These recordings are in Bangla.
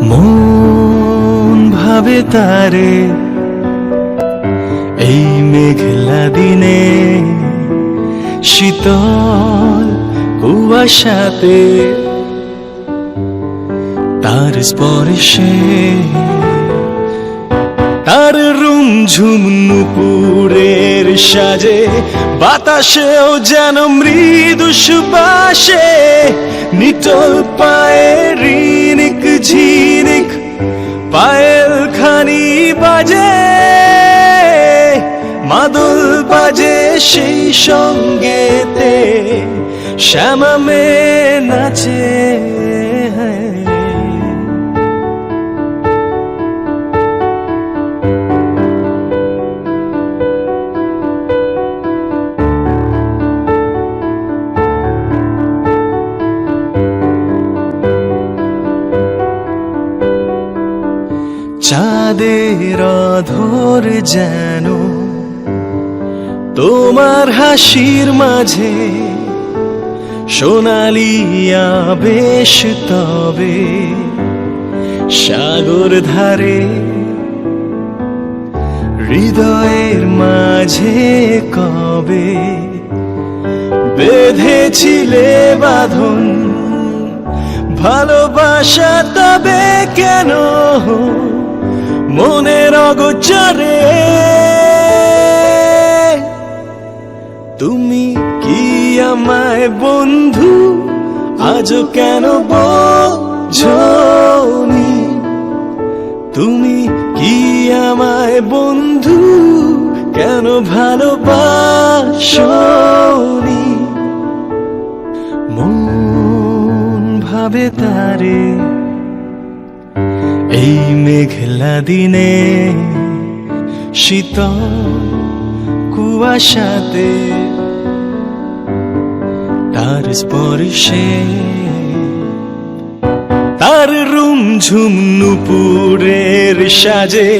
মন ভাবে তারে এই মেঘলা দিনে শীতল কুয়াশাতে তার স্পর্শে তার রুম ঝুম নুপুরের সাজে বাতাসেও যেন মৃদু সুবাসে নিটল পায়ে ঋণিক রিনিক ঝিনিক পায়েল খানি বাজে মাদুল বাজে সেই সঙ্গেতে শ্যামা মে নাচে। চাঁদের অধর যেন তোমার হাসির মাঝে সোনালিয়া বেশ তবে সাগর ধারে হৃদয়ের মাঝে কবে বেঁধেছিলে বাঁধন? ভালোবাসা তবে কেন মনের অগোচরে। তুমি কি আমায় বন্ধু? আজও কেন বোঝনি? তুমি কি আমায় বন্ধু? কেন ভালোবাসনি? মন ভাবে তারে এই মেঘলা দিনে শীতল কুয়াশাতে তার স্পর্শে তার রুম ঝুম নুপুরের সাজে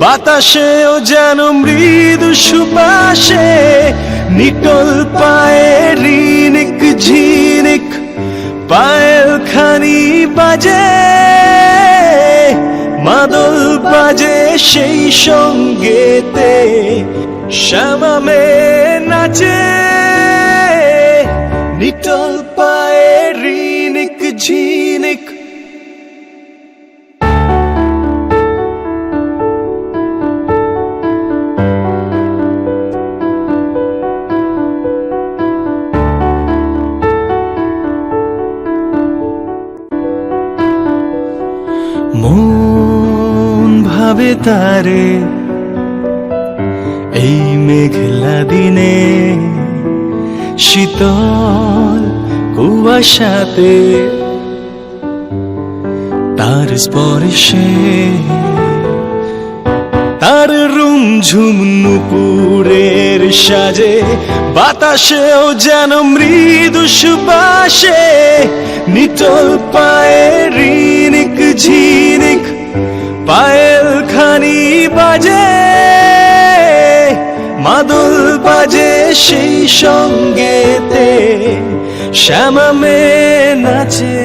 বাতাসেও যেন মৃদু সুবাসে নিটল পায়ে রিনিক ঝিনিক পায়েল খানি বাজে। বাজে সেই সঙ্গেতে শ্যামা ভাবে তারে এই মেঘলা দিনে শীতল কুয়াশাতে তার স্পর্শে তার রুম ঝুম নুপুরের সাজে বাতাসেও যেন মৃদু সুবাসে নিটল পায়ে রিনিক ঝিনিক বাজে মাদল বাজে সেই সঙ্গেতে শ্যামা মে নাচে।